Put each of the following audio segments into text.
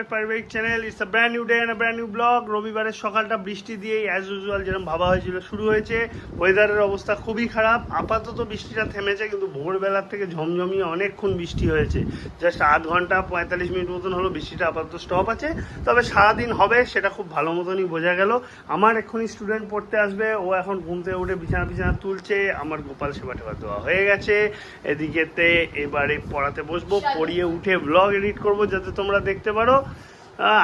Your পারিবারিক channel it's a brand new day and brand new blog রবিবারের সকালটা বৃষ্টি দিয়েই অ্যাজ ইউজুয়াল যেরকম ভাবা হয়েছিল, শুরু হয়েছে। ওয়েদারের অবস্থা খুবই খারাপ। আপাতত বৃষ্টিটা থেমেছে, কিন্তু ভোরবেলার থেকে ঝমঝমিয়ে অনেকক্ষণ বৃষ্টি হয়েছে। জাস্ট আধ ঘণ্টা পঁয়তাল্লিশ মিনিট মতন হলো, বৃষ্টিটা আপাতত স্টপ আছে। তবে সারাদিন হবে, সেটা খুব ভালো মতনই বোঝা গেল। আমার এক্ষুনি স্টুডেন্ট পড়তে আসবে, ও এখন ঘুম থেকে উঠে বিছানা বিছানা তুলছে, আমার গোপাল সেবা টেবা দেওয়া হয়ে গেছে। এদিকেতে এবারে পড়াতে বসবো, পড়িয়ে উঠে ব্লগ এডিট করব, যাতে তোমরা দেখতে পারো।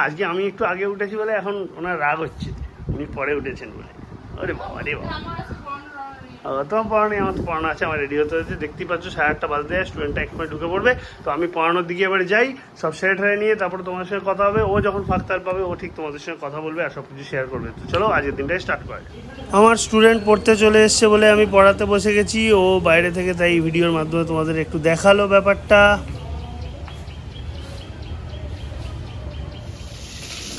আজকে আমি একটু আগে উঠেছি বলে এখন ওনার রাগ হচ্ছে। উনি পরে উঠেছেন বলে। আরে বাবা রে বাবা। তোমার পড়ানো আমার তো পড়ানো আছে, আমার রেডি হতে হচ্ছে দেখতেই পাচ্ছ, সাড়ে আটটা বাজতে স্টুডেন্টটা এক মিনিট ঢুকে পড়বে। তো আমি পড়ানোর দিকে এবারে যাই, সব সেরে ঠেরে নিয়ে তারপর তোমার সঙ্গে কথা হবে। ও যখন ফাঁকতার পাবে, ও ঠিক তোমাদের সঙ্গে কথা বলবে আর সব কিছু শেয়ার করবে। তো চলো, আজকের দিনটাই স্টার্ট করে আমার স্টুডেন্ট পড়তে চলে এসছে বলে আমি পড়াতে বসে গেছি। ও বাইরে থেকে তাই ভিডিওর মাধ্যমে তোমাদের একটু দেখাল ব্যাপারটা।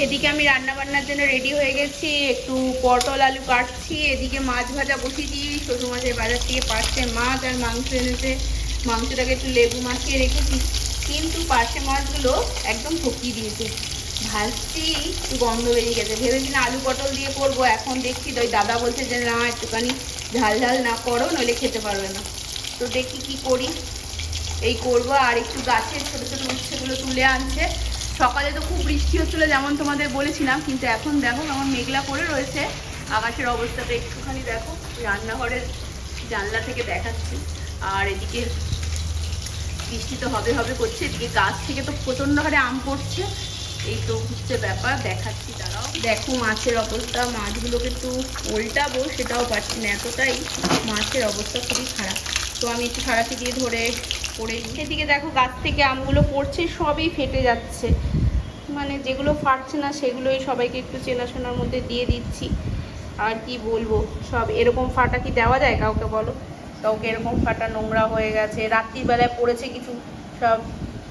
এদিকে আমি রান্না বান্নার জন্য রেডি হয়ে গেছি। একটু পটল, আলু কাটছি। এদিকে মাছ ভাজা বসিয়েছি শ্বশুর মাছের বাজার থেকে পার্শে মাছ আর মাংস এনেছে। মাংসটাকে একটু লেবু মাখিয়ে রেখেছি। কিন্তু পার্শে মাছগুলো একদম ঠকিয়ে দিয়েছে। ভাজছি, একটু গন্ধ বেরিয়ে গেছে। ভেবেছিলাম আলু পটল দিয়ে করব। এখন দেখছি তো ওই দাদা বলছে যে, না, একটুখানি ঝাল ঝাল না করো, নইলে খেতে পারবে না। তো দেখি কি করি। এই করব আর একটু গাছের ছোট ছোট উচ্ছেগুলো তুলে আনছে। সকালে তো খুব বৃষ্টি হচ্ছিল যেমন তোমাদের বলেছিলাম, কিন্তু এখন দেখো আমার মেঘলা করে রয়েছে। আকাশের অবস্থাটা একটুখানি দেখো, রান্নাঘরের জানলা থেকে দেখাচ্ছি। আর এদিকে বৃষ্টি তো হবে হবে করছে, এদিকে গাছ থেকে তো প্রচণ্ড হারে আম পড়ছে। এই তো হচ্ছে ব্যাপার, দেখাচ্ছি তারাও। দেখো মাছের অবস্থা, মাছগুলোকে একটু উল্টাবো, সেটাও পারছি না, এতটাই মাছের অবস্থা খুবই খারাপ। তো আমি একটু সারাটি দিয়ে ধরে নিই। এদিকে দেখো গাছ থেকে আমগুলো পড়ছে, সবই ফেটে যাচ্ছে। মানে যেগুলো ফাটছে না, সেগুলোই সবাইকে একটু চেনাশোনার মধ্যে দিয়ে দিচ্ছি। আর কি বলব, সব এরকম ফাটা কি দেওয়া যায় কাউকে বলো? কাউকে এরকম ফাটা নোংরা হয়ে গেছে রাত্রিবেলায় পড়েছে কিছু, সব।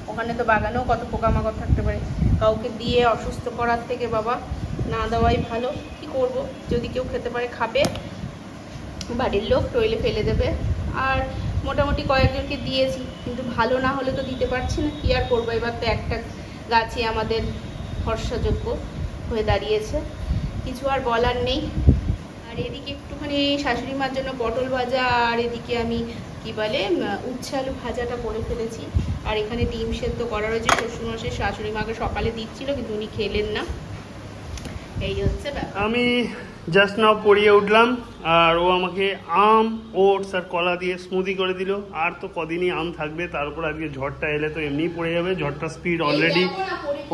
ওখানে তো বাগানেও কত পোকামাকড় থাকতে পারে। কাউকে দিয়ে অসুস্থ করার থেকে বাবা, না দেওয়াই ভালো। কি করব? যদি কেউ খেতে পারে, খাবে। বাড়ির লোক টইলে ফেলে দেবে। আর মোটামুটি কয়েকজনকে দিয়েছি, কিন্তু ভালো না হলে তো দিতে পারছি না। কী আর করব? এবার তো একটা গাছই আমাদের ভরসাযোগ্য হয়ে দাঁড়িয়েছে। কিছু আর বলার নেই। আর এদিকে একটুখানি শাশুড়ি মার জন্য পটল ভাজা, আর এদিকে আমি কি বলে উচ্ছে আলু ভাজাটা করে ফেলেছি। আর এখানে ডিম সেদ্ধ করা রয়েছে। শ্বশুরমশাই শাশুড়ি মাকে সকালে দিচ্ছিল, কিন্তু উনি খেলেন না। এই হচ্ছে ব্যাপার। আমি জাস্ট নাও পড়িয়ে উঠলাম আর ও আমাকে আম ওটস আর কলা দিয়ে স্মুদি করে দিল। আর তো কদিনই আম থাকবে তার উপর আজকে ঝড়টা এলে তো এমনিই পড়ে যাবে। ঝড়টা স্পিড অলরেডি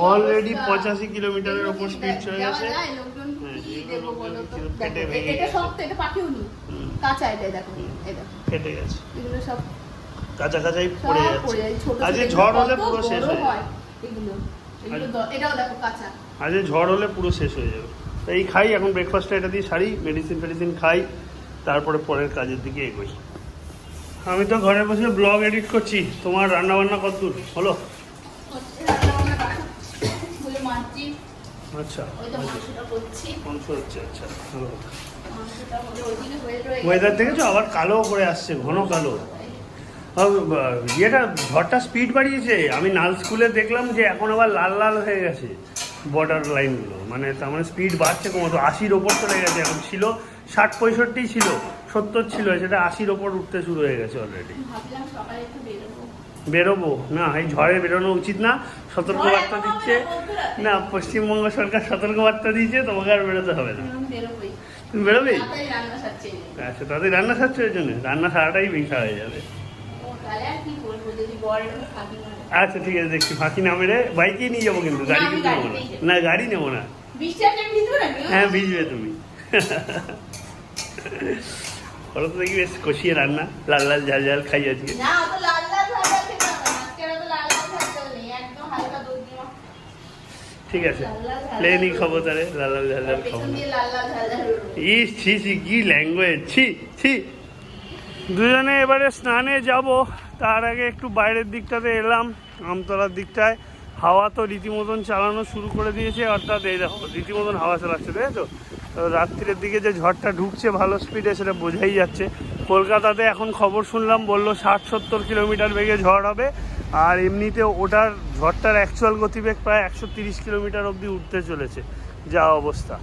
অলরেডি পঁচাশি কিলোমিটারের ওপর স্পিড চলে গেছে। হ্যাঁ, ফেটে গেছে। কাঁচা কাঁচাই পড়ে পড়ে যাচ্ছে আজকে ঝড় হলে পুরো শেষ হয়ে যাবে। আজকে ঝড় হলে পুরো শেষ হয়ে যাবে। তো এই খাই এখন ব্রেকফাস্টটা এটা দিয়ে সারি মেডিসিন ফেডিসিন খাই তারপরে পরের কাজের দিকে এগোই। আমি তো ঘরে বসে ব্লগ এডিট করছি তোমার রান্না বান্না কত দূর? হলো আচ্ছা। হচ্ছে আচ্ছা। ভালো কথা। ওয়েদার দেখেছ? আবার কালো করে আসছে ঘন কালো। ইয়েটা ঝড়টা স্পিড বাড়িয়েছে। আমি নাল স্কুলে দেখলাম যে এখন আবার লাল লাল হয়ে গেছে। বর্ডার লাইনগুলো মানে তার মানে স্পিড বাড়ছে কমতো আশির ওপর চলে গেছে এখন। ছিল ষাট পঁয়ষট্টি ছিল সত্তর ছিল সেটা আশির ওপর উঠতে শুরু হয়ে গেছে অলরেডি বেরোবো। বেরোবো? না এই ঝড়ে বেরোনো উচিত না। সতর্কবার্তা দিচ্ছে। না পশ্চিমবঙ্গ সরকার সতর্কবার্তা দিয়েছে তোমাকে আর বেরোতে হবে না। তুমি সারছে। আচ্ছা তাদের রান্না সারছে ওই জন্য? রান্না সারাটাই বেশা হয়ে যাবে। আচ্ছা ঠিক আছে দেখছি। ফাঁকি না মেরে বাইকেই নিয়ে যাব কিন্তু গাড়ি কিন্তু নেব না। না গাড়ি নেব না। হ্যাঁ ভিজবে তুমি। ওরা তো দেখি বেশ কষিয়ে রান্না লাল লাল ঝাল ঝাল খাই আজকে। ঠিক আছে প্লেনই খাব তাহলে লাল লাল ঝাল ঝাল খাব। ইস ছি ছি কি ল্যাঙ্গুয়েজ ছি ছি। দুজনে এবারে স্নানে যাব তার আগে একটু বাইরের দিকটাতে এলাম। আমতলার দিকটায় হাওয়া তো রীতিমতন চালানো শুরু করে দিয়েছে, অর্থাৎ এই দেখো, রীতিমতন হাওয়া চালাচ্ছে, তাই তো? রাত্রির দিকে যে ঝড়টা ঢুকছে ভালো স্পিডে সেটা বোঝাই যাচ্ছে। কলকাতাতে এখন খবর শুনলাম, বলল ষাট সত্তর কিলোমিটার বেগে ঝড় হবে, আর এমনিতে ওটার, ঝড়টার অ্যাকচুয়াল গতিবেগ প্রায় একশো তিরিশ কিলোমিটার অবধি উঠতে চলেছে, যা অবস্থা।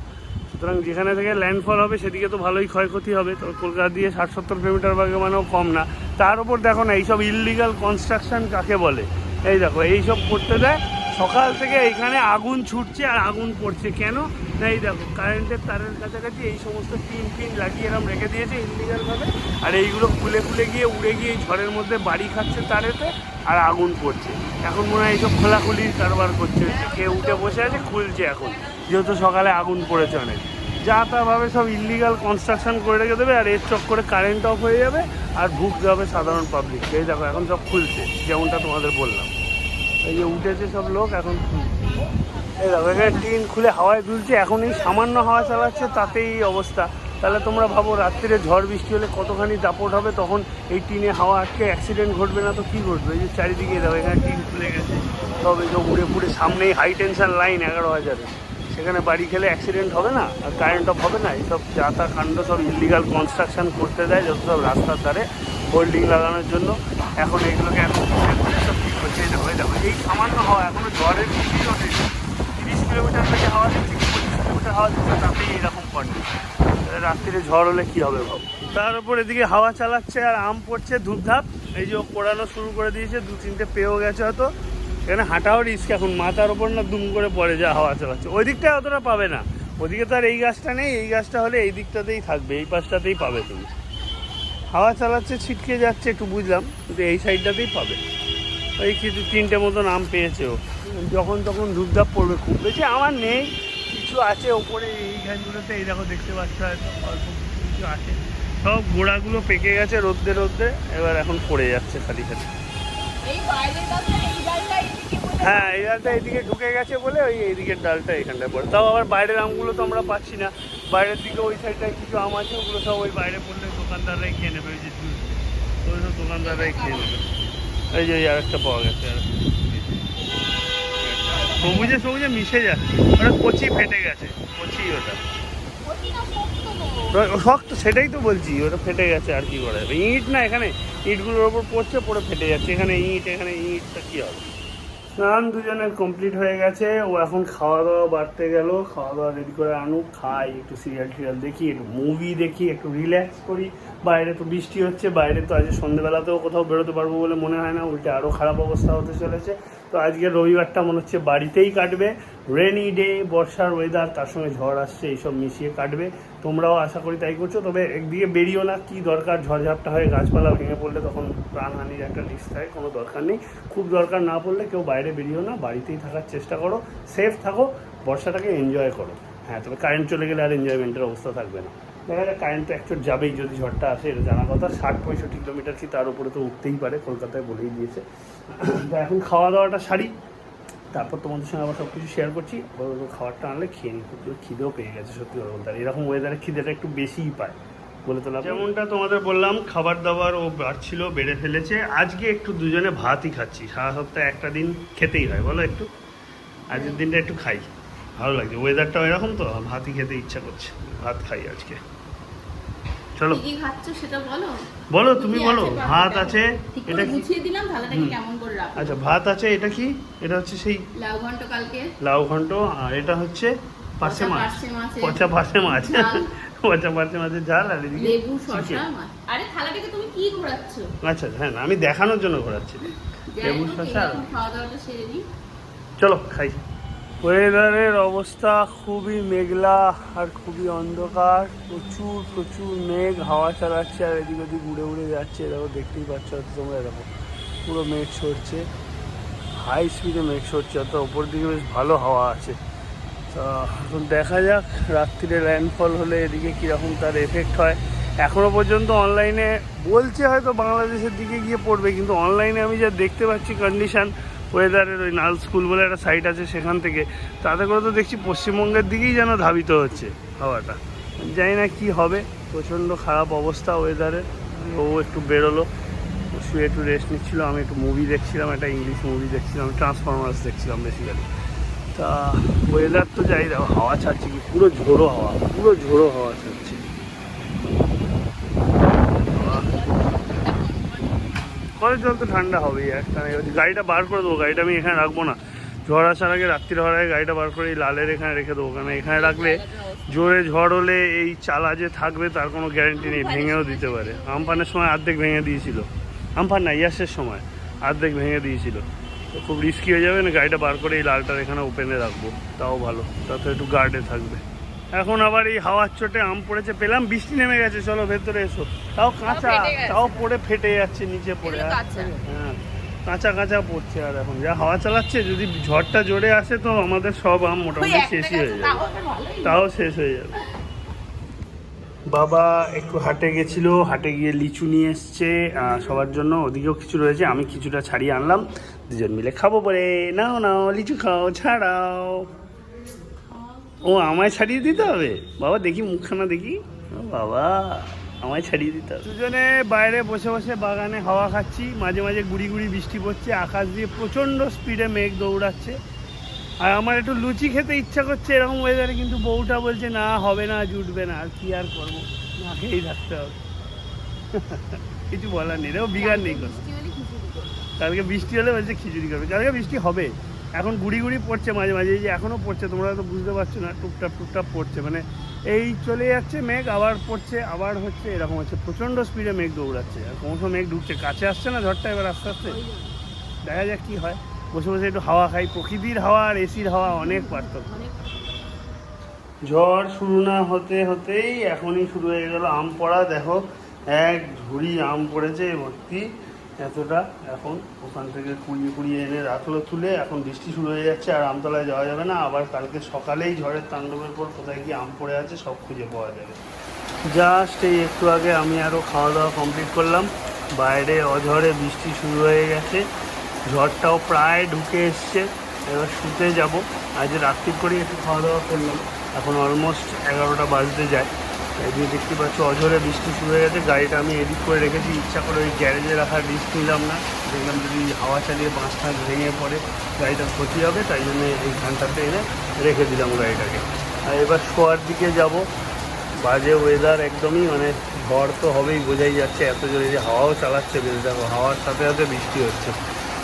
সুতরাং যেখানে থেকে ল্যান্ডফল হবে, সেদিকে তো ভালোই ক্ষয়ক্ষতি হবে, তো কলকাতা দিয়ে ষাট সত্তর কিলোমিটার বাগে মানেও কম না। তার উপর দেখো না, এইসব ইললিগাল কনস্ট্রাকশন কাকে বলে? এই দেখো, এইসব করতে দেয়। সকাল থেকে এইখানে আগুন ছুটছে আর আগুন পড়ছে। কেন? না, এই দেখো কারেন্টের তারের কাছাকাছি এই সমস্ত টিন ফিন লাগিয়ে এরকম রেখে দিয়েছে ইললিগালভাবে আর এইগুলো খুলে খুলে গিয়ে উড়ে গিয়ে ঝড়ের মধ্যে বাড়ি খাচ্ছে তারেতে আর আগুন পড়ছে। এখন মনে হয় এইসব খোলাখুলির কারবার করছে। কেউ উঠে বসে আছে, খুলছে এখন। যেহেতু সকালে আগুন পড়েছে অনেক। যা তাভাবে সব ইলিগাল কনস্ট্রাকশন করে রেখে দেবে আর এর চক্করে কারেন্ট অফ হয়ে যাবে আর ভুগতে হবে সাধারণ পাবলিক এই দেখো, এখন সব খুলছে, যেমনটা তোমাদের বললাম। এই যে উঠেছে সব লোক, এখন এই দেখো, এখানে টিন খুলে হাওয়ায় দুলছে, এখন এই সামান্য হাওয়া চালাচ্ছে, তাতেই অবস্থা। তাহলে তোমরা ভাবো, রাত্রিরে ঝড় বৃষ্টি হলে কতখানি দাপট হবে, তখন এই টিনে হাওয়া আটকে অ্যাক্সিডেন্ট ঘটবে না, তো কী ঘটবে? এই যে চারিদিকে দেখো, এখানে টিন খুলে গেছে। এই যে উড়ে পুড়ে, সামনেই হাই টেনশন লাইন এগারো হাজারে সেখানে বাড়ি খেলে অ্যাক্সিডেন্ট হবে না, আর কারেন্ট অফ হবে না এইসব যাতা কাণ্ড সব ইলিগাল কনস্ট্রাকশন করতে দেয়, যত সব রাস্তার ধারে হোল্ডিং লাগানোর জন্য। এখন এইগুলোকে সব ঠিক হচ্ছে এই দেখো এই এই সামান্য হাওয়া এখনও ঝড়ের ওঠে তিরিশ কিলোমিটার থেকে হাওয়া দিচ্ছে, পঁচিশ কিলোমিটার হাওয়া দিচ্ছে, তাতেই এইরকম পড়ে রাত্রিরে ঝড় হলে কী হবে ভাব? তার উপর এদিকে হাওয়া চালাচ্ছে আর আম পড়ছে ধূপধাপ। এই যে পোড়ানো শুরু করে দিয়েছে দু তিনটে পেয়েও গেছে হয়তো। এখানে হাঁটাও রিস্ক এখন মাথার ওপর না দুম করে পড়ে যা হাওয়া চালাচ্ছে ওই দিকটায় অতটা পাবে না। ওদিকে তো আর এই গাছটা নেই, এই গাছটা হলে এই দিকটাতেই থাকবে, এই পাশটাতেই পাবে তুমি। হাওয়া চালাচ্ছে, ছিটকে যাচ্ছে, একটু বুঝলাম, কিন্তু এই সাইডটাতেই পাবে। ওই কিছু তিনটে মতন আম পেয়েছে ও। যখন তখন ধূপধাপ পড়বে খুব বেশি আমার নেই, কিছু আছে ওপরে, এই গাছগুলোতে এই দেখো, দেখতে পাচ্ছ হয়তো অল্প কিছু আছে। সব গোড়াগুলো পেকে গেছে রোদ্দে রোদ্দে, এবার এখন পড়ে যাচ্ছে খালি খালি। এই হ্যাঁ এই ডালটা এদিকে ঢুকে গেছে বলে ওই এইদিকের ডালটা এখানটায় পড়ে। তাও আবার বাইরের আমগুলো তো আমরা পাচ্ছি না। বাইরের দিকে ওই সাইডটায় কিছু আম আছে, ওগুলো সব ওই বাইরে পড়লে দোকানদাররাই খেয়ে নেবে, ওই যে জুস ওই সব দোকানদাররাই খেয়ে নেবে। এই যে আর একটা পাওয়া গেছে, আরেকটা। সবুজে সবুজে মিশে যাচ্ছে। ওটা কচি ফেটে গেছে, কচি ওটা। শক্ত। সেটাই তো বলছি, ওটা ফেটে গেছে আর কি করে? ইট না এখানে, ইটগুলোর ওপর পড়ছে, পড়ে ফেটে যাচ্ছে। এখানে ইট, এখানে ইটটা কি হবে? স্নান দুজনের কমপ্লিট হয়ে গেছে, ও এখন খাওয়া দাওয়া বাড়তে গেল খাওয়া দাওয়া রেডি করে আনুক, খাই, একটু সিরিয়াল টিরিয়াল দেখি, একটু মুভি দেখি, একটু রিল্যাক্স করি। বাইরে তো বৃষ্টি হচ্ছে, বাইরে তো আজ সন্ধ্যেবেলাতেও কোথাও বেরোতে পারব বলে মনে হয় না, উল্টে আরও খারাপ অবস্থা হতে চলেছে। তো আজকে রবিবারটা মনে হচ্ছে বাড়িতেই কাটবে রেনি ডে বর্ষার ওয়েদার তার সঙ্গে ঝড় আসছে, এইসব মিশিয়ে কাটবে। তোমরাও আশা করি তাই করছ, তবে একদিকে বেরিয়েও না, কি দরকার? ঝড়ঝাপটা হয়ে গাছপালা ভেঙে পড়লে তখন প্রাণহানির একটা রিস্ক থাকে, কোনো দরকার নেই। খুব দরকার না পড়লে কেউ বাইরে বেরিয়েও না, বাড়িতেই থাকার চেষ্টা করো সেফ থাকো, বর্ষাটাকে এনজয় করো। হ্যাঁ তবে কারেন্ট চলে গেলে আর এনজয়মেন্টের অবস্থা থাকবে না। দেখা যাক কারেন্ট তো একচুট যাবেই, যদি ঝড়টা আসে, এটা জানা কথা। ষাট পঁয়ষট্টি কিলোমিটার কি তার উপরে তো উঠতেই পারে, কলকাতায় বলেই দিয়েছে। এখন খাওয়া দাওয়াটা সারি। তারপর তোমাদের সঙ্গে আবার সব কিছু শেয়ার করছি খাবারটা আনলে খেয়ে নিই। খিদেও পেয়ে গেছে, সত্যি কথা বলতে। আর এরকম ওয়েদারে খিদেটা একটু বেশিই পায়, বলে তোলা যেমনটা তোমাদের বললাম, খাবার দাবার ও বাড়ছিল বেড়ে ফেলেছে। আজকে একটু দুজনে ভাতই খাচ্ছি। সারা সপ্তাহে একটা দিন খেতেই হয়, বলো একটু? আজকের দিনটা একটু খাই। ভালো লাগছে। ওয়েদারটা এরকম তো, ভাতই খেতে ইচ্ছা করছে। ভাত খাই আজকে। চলো। কি খাচ্ছ সেটা বলো? বলো তুমি বলো ভাত আছে এটা কি? গুছিয়ে দিলাম থালাটাকে কেমন করে রাখো আচ্ছা ভাত আছে এটা কি? এটা হচ্ছে সেই লাউ ঘন্ট কালকে। লাউ ঘন্ট আর এটা হচ্ছে পার্শে মাছ। পচা পার্শে মাছ। পচা পার্শে মাছের ঝাল আর এদিকে লেবু শসা মাছ। আরে থালাটাকে তুমি কি ঘোরাচ্ছ? আচ্ছা হ্যাঁ আমি দেখানোর জন্য ঘোরাচ্ছি। লেবু শসা খাওয়া দাওয়াটা সেরে চলো খাই। ওয়েদারের অবস্থা খুবই মেঘলা আর খুবই অন্ধকার। প্রচুর প্রচুর মেঘ, হাওয়া চালাচ্ছে আর এদিক ওদিক উড়ে উড়ে যাচ্ছে। দেখো, দেখতেই পাচ্ছ হয়তো তোমরা দেখো, পুরো মেঘ সরছে। হাই স্পিডে মেঘ সরছে অত ওপর দিকে বেশ ভালো হাওয়া আছে। তা এখন দেখা যাক, রাত্রিরে ল্যান্ডফল হলে এদিকে কীরকম তার এফেক্ট হয়। এখনও পর্যন্ত অনলাইনে বলছে হয়তো বাংলাদেশের দিকে গিয়ে পড়বে, কিন্তু অনলাইনে আমি যা দেখতে পাচ্ছি কন্ডিশন ওয়েদারের ওই নাল স্কুল বলে একটা সাইট আছে সেখান থেকে। তাতে করে তো দেখছি পশ্চিমবঙ্গের দিকেই যেন ধাবিত হচ্ছে হাওয়াটা। জানি না কি হবে, প্রচণ্ড খারাপ অবস্থা ওয়েদারের ও একটু বেরোলো, শুয়ে একটু রেস্ট নিচ্ছিল। আমি একটু মুভি দেখছিলাম, একটা ইংলিশ মুভি দেখছিলাম ট্রান্সফরমার্স দেখছিলাম বেসিক্যালি তা ওয়েদার তো যাই দেখো, হাওয়া ছাড়ছে কি, পুরো ঝোড়ো হাওয়া, পুরো ঝোড়ো হাওয়া ছাড়ছে। কলের জল তো ঠান্ডা হবেই একটা গাড়িটা বার করে দেবো, গাড়িটা আমি এখানে রাখব না। ঝড় আসার আগে রাত্রির হওয়ার আগে গাড়িটা বার করে এই লালের এখানে রেখে দেবো। কারণ এখানে রাখলে জোরে ঝড় হলে এই চালা যে থাকবে, তার কোনো গ্যারেন্টি নেই। ভেঙেও দিতে পারে। আমফানের সময় অর্ধেক ভেঙে দিয়েছিল। আমফান না, ইয়াসের সময় অর্ধেক ভেঙে দিয়েছিল। তো খুব রিস্কি হয়ে যাবে না, গাড়িটা বার করে এই লালটার এখানে ওপেনে রাখব। তাও ভালো। তাতে একটু গার্ডে থাকবে। এখন আবার এই হাওয়ার চোটে আম পড়েছে পেলাম বৃষ্টি নেমে গেছে চলো ভেতরে এসো। তাও কাঁচা তাও পড়ে ফেটে যাচ্ছে নিচে পড়ে। হ্যাঁ কাঁচা কাঁচা পড়ছে আর এখন। যা হাওয়া চালাচ্ছে যদি ঝড়টা জোরে আসে তো আমাদের সব আম মোটামুটি শেষই হয়ে যাবে। তাও শেষ হয়ে যাবে। বাবা একটু হাটে গেছিল হাটে গিয়ে লিচু নিয়ে এসছে সবার জন্য ওদিকেও কিছু রয়েছে আমি কিছুটা ছাড়িয়ে আনলাম। দুজন মিলে খাব বলে নাও নাও লিচু খাও ছাড়াও। ও আমায় ছাড়িয়ে দিতে হবে? বাবা দেখি মুখখানা দেখি। ও বাবা আমায় ছাড়িয়ে দিতে হবে। দুজনে বাইরে বসে বসে বাগানে হাওয়া খাচ্ছি মাঝে মাঝে গুড়ি গুড়ি বৃষ্টি পড়ছে আকাশ দিয়ে প্রচণ্ড স্পিডে মেঘ দৌড়াচ্ছে। আর আমার একটু লুচি খেতে ইচ্ছা করছে এরকম ওয়েদারে কিন্তু বউটা বলছে না হবে না জুটবে না আর কি আর করব? না খেয়েই থাকতে হবে। কিছু বলার নেই রে ও বিগার নেই কোনো। বৃষ্টি হলে কালকে বৃষ্টি হলে বলছে খিচুড়ি করবে কালকে বৃষ্টি হবে। এখন গুড়ি গুড়ি পড়ছে মাঝে মাঝে, এই যে এখনও পড়ছে, তোমরা তো বুঝতে পারছ না টুকটাপ টুকটাপ পড়ছে মানে এই চলে যাচ্ছে মেঘ, আবার পড়ছে, আবার হচ্ছে এরকম হচ্ছে, প্রচণ্ড স্পিডে মেঘ দৌড়াচ্ছে, আর কোনো মেঘ ঢুকছে, কাছে আসছে না ঝড়টা এবার আস্তে আস্তে? দেখা যাক কী হয়, বসে বসে একটু হাওয়া খাই, প্রকৃতির হাওয়া আর এসির হাওয়া অনেক পার্থক্য। ঝড় শুরু না হতে হতেই এখনই শুরু হয়ে গেল, আম পড়া, দেখো, এক ঝুড়ি আম পড়েছে, ভর্তি। এতটা এখন ওখান থেকে কুড়িয়ে কুড়িয়ে এনে রাখল তুলে এখন বৃষ্টি শুরু হয়ে যাচ্ছে আর আমতলায় যাওয়া যাবে না। আবার কালকে সকালেই ঝড়ের তাণ্ডবের পর কোথায় কি আম পড়ে আছে সব খুঁজে পাওয়া যাবে। জাস্ট এই একটু আগে আমি আরও খাওয়া দাওয়া কমপ্লিট করলাম। বাইরে অঝড়ে বৃষ্টি শুরু হয়ে গেছে। ঝড়টাও প্রায় ঢুকে এসছে। এবার শুতে যাব। আজ রাত্রি করে একটু খাওয়া দাওয়া করলাম। এখন অলমোস্ট এগারোটা বাজতে যায়। এই দেখতে পাচ্ছ, অঝরে বৃষ্টি শুরু হয়ে গেছে। গাড়িটা আমি এডিট করে রেখেছি। ইচ্ছা করে ওই গ্যারেজে রাখার রিস্ক নিলাম না। দেখলাম যদি হাওয়া চালিয়ে বাঁশ টাঁচ ভেঙে পড়ে গাড়িটার ক্ষতি হবে, তাই জন্য এই এইখানটাতে এনে রেখে দিলাম গাড়িটাকে। আর এবার শোয়ার দিকে যাব। বাজে ওয়েদার একদমই মানে ঝড় তো হবেই, বোঝাই যাচ্ছে। এত জোরে যে হাওয়াও চালাচ্ছে বেশ দেখো হাওয়ার সাথে সাথে বৃষ্টি হচ্ছে।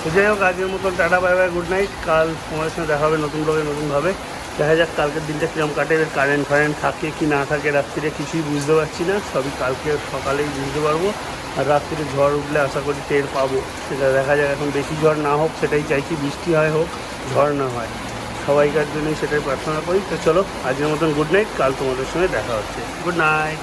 তো যাই হোক, আজকের মতন tata bye bye good night কাল সময়ের সঙ্গে দেখা হবে নতুন নতুনভাবে। দেখা যাক কালকের দিনটা কীরকম কাটে কারেন্ট ফারেন্ট থাকে কি না থাকে রাত্রিরে কিছুই বুঝতে পারছি না, সবই কালকে সকালেই বুঝতে পারব। আর রাত্রিরে ঝড় উঠলে আশা করি টের পাবো। সেটা দেখা যাক, এখন বেশি ঝড় না হোক, সেটাই চাইছি বৃষ্টি হয় হোক, ঝড় না হয়। সবাইকার জন্যই সেটাই প্রার্থনা করি। তো চলো, আজকের মতন গুড নাইট কাল তোমাদের সঙ্গে দেখা হচ্ছে। Good night